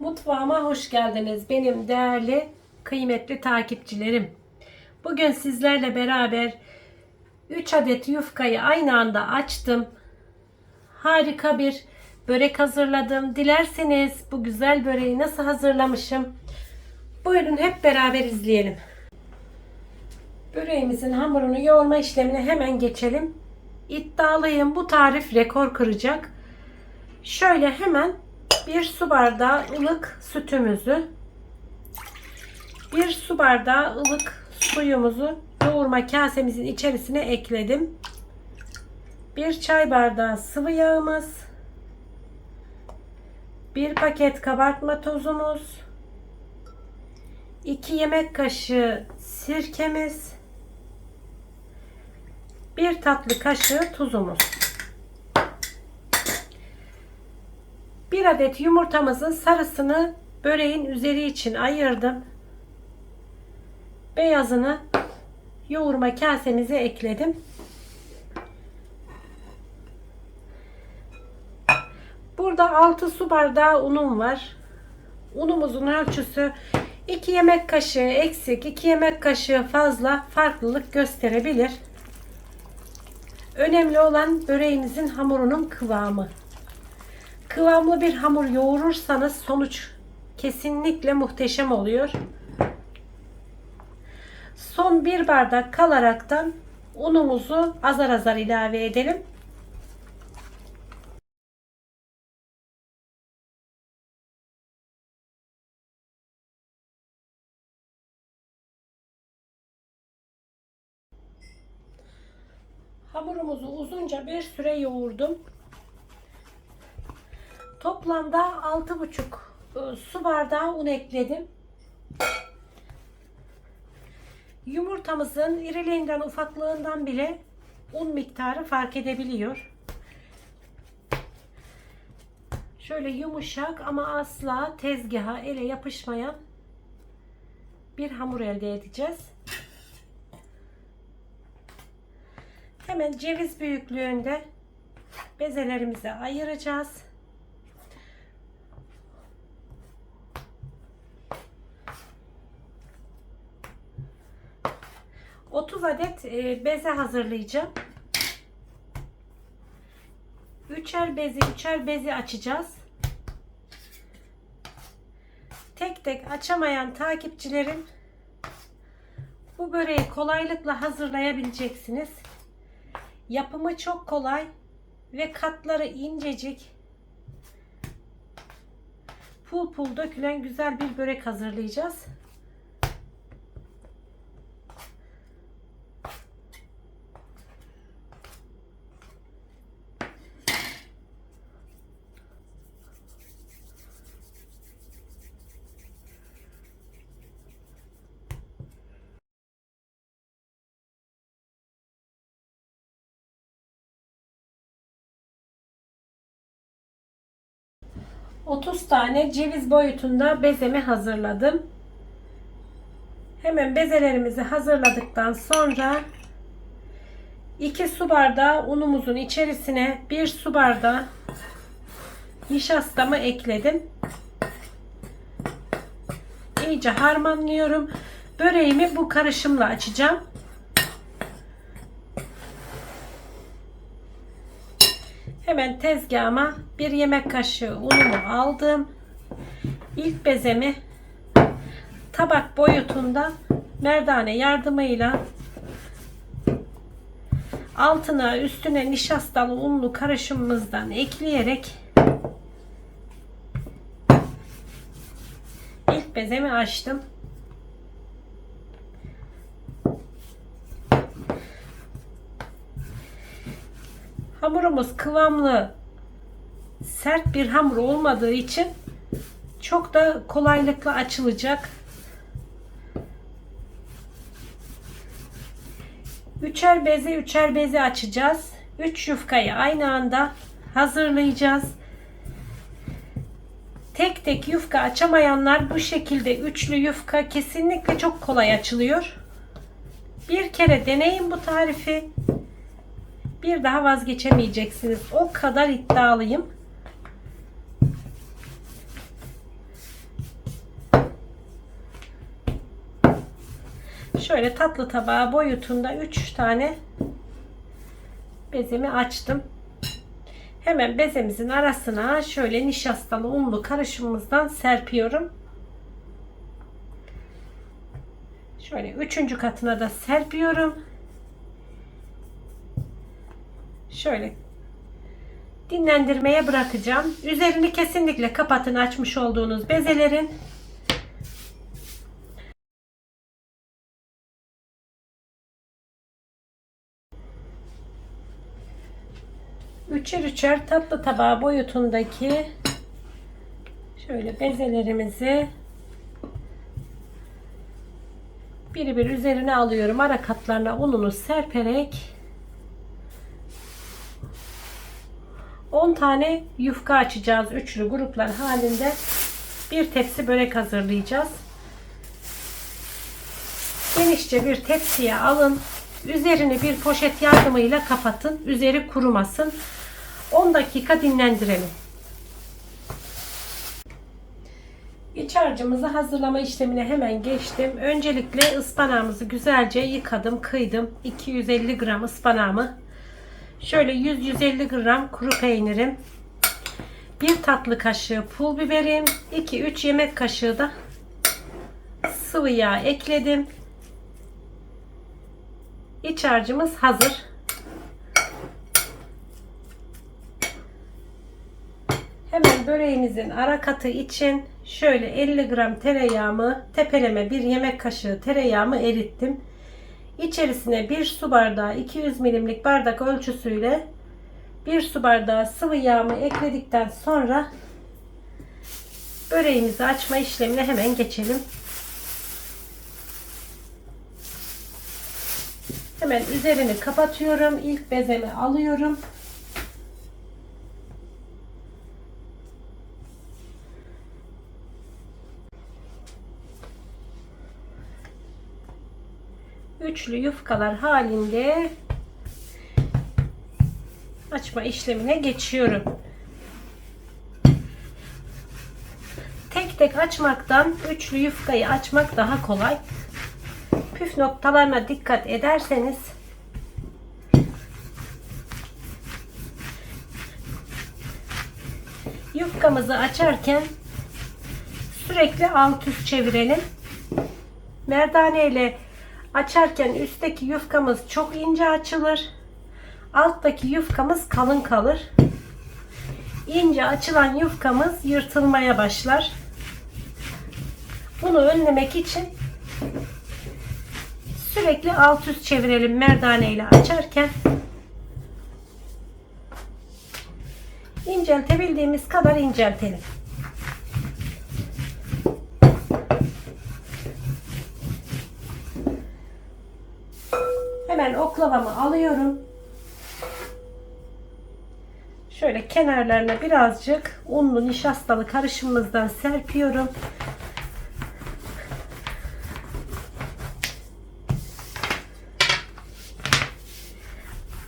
Mutfağıma hoş geldiniz benim değerli, kıymetli takipçilerim. Bugün sizlerle beraber 3 adet yufkayı aynı anda açtım. Harika bir börek hazırladım. Dilerseniz bu güzel böreği nasıl hazırlamışım? Buyurun hep beraber izleyelim. Böreğimizin hamurunu yoğurma işlemine hemen geçelim. İddialıyım bu tarif rekor kıracak. Şöyle hemen bir su bardağı ılık sütümüzü, bir su bardağı ılık suyumuzu yoğurma kasemizin içerisine ekledim. Bir çay bardağı sıvı yağımız, bir paket kabartma tozumuz, 2 yemek kaşığı sirkemiz, bir tatlı kaşığı tuzumuz. Bir adet yumurtamızın sarısını böreğin üzeri için ayırdım. Beyazını yoğurma kasemize ekledim. Burada 6 su bardağı unum var. Unumuzun ölçüsü 2 yemek kaşığı eksik, 2 yemek kaşığı fazla farklılık gösterebilir. Önemli olan böreğimizin hamurunun kıvamı. Kıvamlı bir hamur yoğurursanız sonuç kesinlikle muhteşem oluyor. Son bir bardak kalaraktan unumuzu azar azar ilave edelim. Hamurumuzu uzunca bir süre yoğurdum. Toplamda 6,5 e, su bardağı un ekledim. Yumurtamızın iriliğinden ufaklığından bile un miktarı fark edebiliyor. Şöyle yumuşak ama asla tezgaha ele yapışmayan bir hamur elde edeceğiz. Hemen ceviz büyüklüğünde bezelerimizi ayıracağız. 30 adet e, beze hazırlayacağım. Üçer bezi, üçer bezi açacağız. Tek tek açamayan takipçilerim bu böreği kolaylıkla hazırlayabileceksiniz. Yapımı çok kolay ve katları incecik. Pul pul dökülen güzel bir börek hazırlayacağız. ...30 tane ceviz boyutunda bezemi hazırladım. Hemen bezelerimizi hazırladıktan sonra 2 su bardağı unumuzun içerisine 1 su bardağı nişastamı ekledim. İyice harmanlıyorum. Böreğimi bu karışımla açacağım. Hemen tezgahıma bir yemek kaşığı unumu aldım. İlk bezemi tabak boyutunda merdane yardımıyla altına üstüne nişastalı unlu karışımımızdan ekleyerek ilk bezemi açtım. Hamurumuz kıvamlı, sert bir hamur olmadığı için çok da kolaylıkla açılacak. Üçer beze üçer beze açacağız. Üç yufkayı aynı anda hazırlayacağız. Tek tek yufka açamayanlar bu şekilde üçlü yufka kesinlikle çok kolay açılıyor. Bir kere deneyin bu tarifi bir daha vazgeçemeyeceksiniz. O kadar iddialıyım. Şöyle tatlı tabağı boyutunda 3 tane bezemi açtım. Hemen bezemizin arasına şöyle nişastalı unlu karışımımızdan serpiyorum. Şöyle üçüncü katına da serpiyorum. Şöyle dinlendirmeye bırakacağım. Üzerini kesinlikle kapatın açmış olduğunuz bezelerin. Üçer üçer tatlı tabağı boyutundaki şöyle bezelerimizi bir bir üzerine alıyorum. Ara katlarına ununu serperek 10 tane yufka açacağız. Üçlü gruplar halinde bir tepsi börek hazırlayacağız. Genişçe bir tepsiye alın. Üzerini bir poşet yardımıyla kapatın. Üzeri kurumasın. 10 dakika dinlendirelim. İç harcımızı hazırlama işlemine hemen geçtim. Öncelikle ıspanağımızı güzelce yıkadım, kıydım. 250 gram ıspanağımı. Şöyle 100-150 gram kuru peynirim. 1 tatlı kaşığı pul biberim. 2-3 yemek kaşığı da sıvı yağ ekledim. İç harcımız hazır. Hemen böreğimizin ara katı için şöyle 50 gram tereyağımı tepeleme bir yemek kaşığı tereyağımı erittim. İçerisine bir su bardağı 200 milimlik bardak ölçüsüyle bir su bardağı sıvı yağımı ekledikten sonra böreğimizi açma işlemine hemen geçelim. Hemen üzerini kapatıyorum. İlk bezemi alıyorum. Üçlü yufkalar halinde açma işlemine geçiyorum. Tek tek açmaktan üçlü yufkayı açmak daha kolay püf noktalarına dikkat ederseniz yufkamızı açarken sürekli alt üst çevirelim. Merdane ile açarken üstteki yufkamız çok ince açılır. Alttaki yufkamız kalın kalır. İnce açılan yufkamız yırtılmaya başlar. Bunu önlemek için Sürekli alt üst çevirelim merdane ile açarken. İnceltebildiğimiz kadar inceltelim. Hemen oklavamı alıyorum. Şöyle kenarlarına birazcık unlu nişastalı karışımımızdan serpiyorum.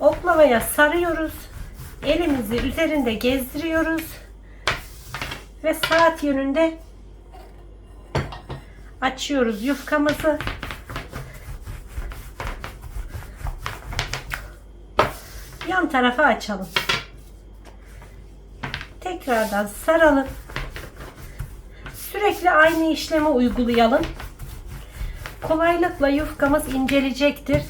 oklavaya sarıyoruz. Elimizi üzerinde gezdiriyoruz. Ve saat yönünde açıyoruz yufkamızı. Yan tarafa açalım. Tekrardan saralım. Sürekli aynı işlemi uygulayalım. Kolaylıkla yufkamız incelecektir.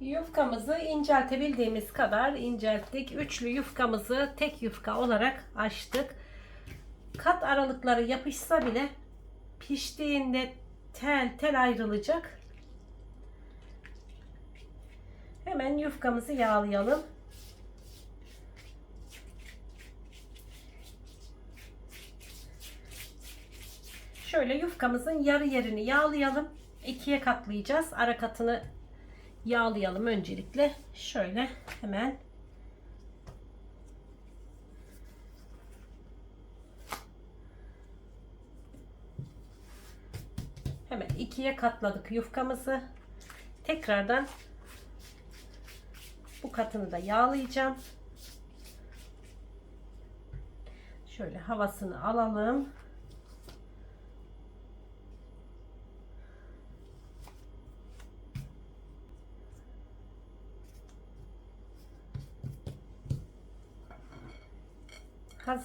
Yufkamızı inceltebildiğimiz kadar incelttik. Üçlü yufkamızı tek yufka olarak açtık. Kat aralıkları yapışsa bile piştiğinde tel tel ayrılacak. Hemen yufkamızı yağlayalım. Şöyle yufkamızın yarı yerini yağlayalım. İkiye katlayacağız. Ara katını yağlayalım öncelikle. Şöyle hemen Hemen ikiye katladık yufkamızı. Tekrardan bu katını da yağlayacağım. Şöyle havasını alalım.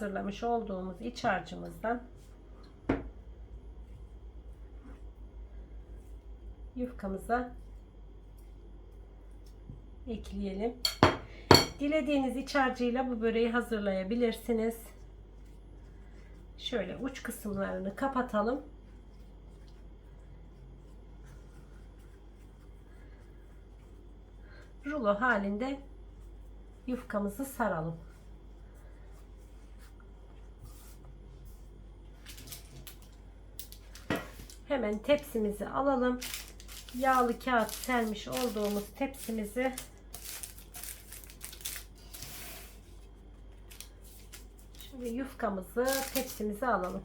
Hazırlamış olduğumuz iç harcımızdan yufkamıza ekleyelim. Dilediğiniz iç harcıyla bu böreği hazırlayabilirsiniz. Şöyle uç kısımlarını kapatalım. Rulo halinde yufkamızı saralım. Hemen tepsimizi alalım. Yağlı kağıt sermiş olduğumuz tepsimizi Şimdi yufkamızı tepsimize alalım.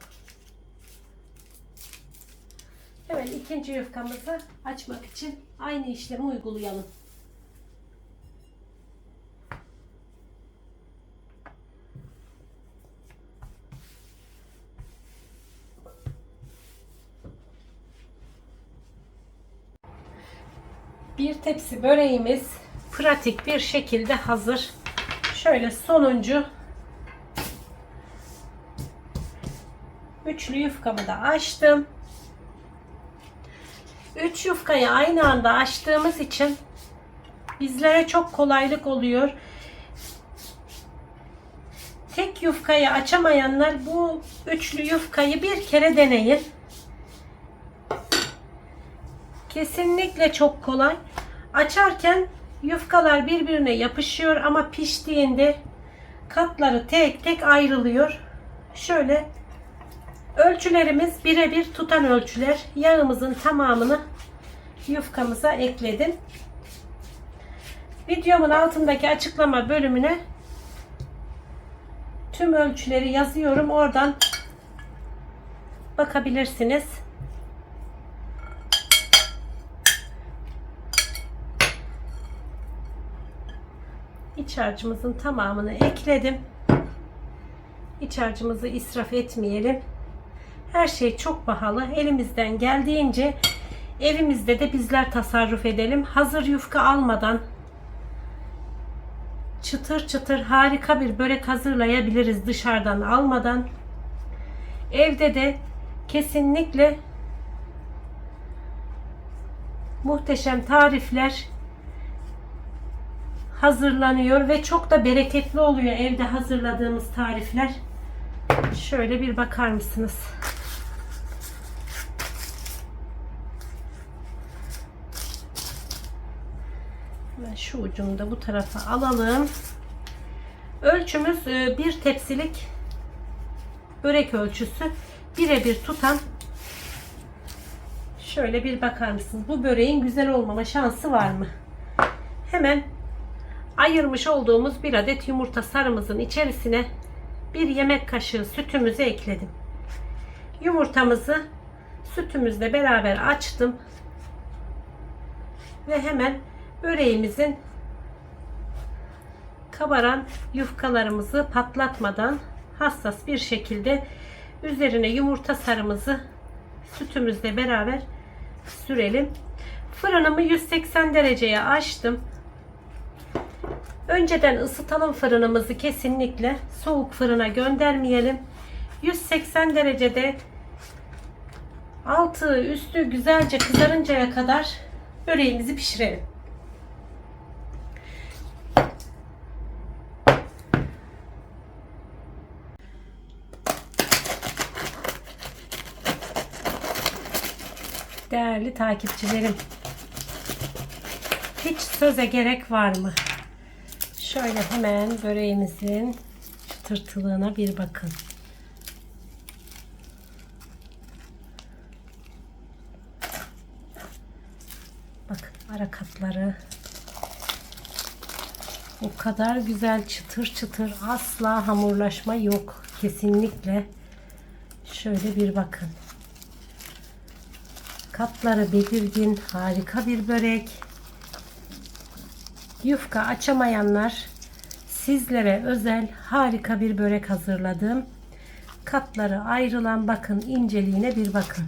Hemen ikinci yufkamızı açmak için aynı işlemi uygulayalım. Bir tepsi böreğimiz pratik bir şekilde hazır. Şöyle sonuncu üçlü yufkamı da açtım. Üç yufkayı aynı anda açtığımız için bizlere çok kolaylık oluyor. Tek yufkayı açamayanlar bu üçlü yufkayı bir kere deneyin. Kesinlikle çok kolay. Açarken yufkalar birbirine yapışıyor ama piştiğinde katları tek tek ayrılıyor. Şöyle ölçülerimiz birebir tutan ölçüler. Yağımızın tamamını yufkamıza ekledim. Videomun altındaki açıklama bölümüne tüm ölçüleri yazıyorum. Oradan bakabilirsiniz. İç harcımızın tamamını ekledim. İç harcımızı israf etmeyelim. Her şey çok pahalı. Elimizden geldiğince evimizde de bizler tasarruf edelim. Hazır yufka almadan çıtır çıtır harika bir börek hazırlayabiliriz dışarıdan almadan. Evde de kesinlikle muhteşem tarifler hazırlanıyor ve çok da bereketli oluyor evde hazırladığımız tarifler. Şöyle bir bakar mısınız? Ben şu ucunu da bu tarafa alalım. Ölçümüz e, bir tepsilik börek ölçüsü birebir tutan şöyle bir bakar mısınız? Bu böreğin güzel olmama şansı var mı? Hemen ayırmış olduğumuz bir adet yumurta sarımızın içerisine bir yemek kaşığı sütümüzü ekledim. Yumurtamızı sütümüzle beraber açtım. Ve hemen böreğimizin kabaran yufkalarımızı patlatmadan hassas bir şekilde üzerine yumurta sarımızı sütümüzle beraber sürelim. Fırınımı 180 dereceye açtım. Önceden ısıtalım fırınımızı kesinlikle. Soğuk fırına göndermeyelim. 180 derecede altı üstü güzelce kızarıncaya kadar böreğimizi pişirelim. Değerli takipçilerim. Hiç söze gerek var mı? Şöyle hemen böreğimizin çıtırtılığına bir bakın. Bakın ara katları o kadar güzel çıtır çıtır asla hamurlaşma yok. Kesinlikle. Şöyle bir bakın. Katları belirgin harika bir börek. Yufka açamayanlar sizlere özel harika bir börek hazırladım. Katları ayrılan bakın inceliğine bir bakın.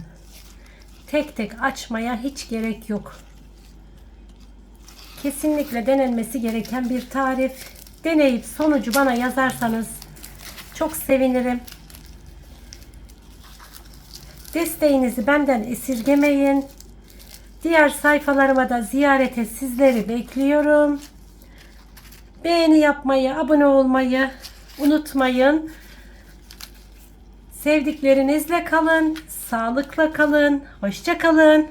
Tek tek açmaya hiç gerek yok. Kesinlikle denenmesi gereken bir tarif. Deneyip sonucu bana yazarsanız çok sevinirim. Desteğinizi benden esirgemeyin. Diğer sayfalarıma da ziyarete sizleri bekliyorum. Beğeni yapmayı, abone olmayı unutmayın. Sevdiklerinizle kalın, sağlıkla kalın, hoşça kalın.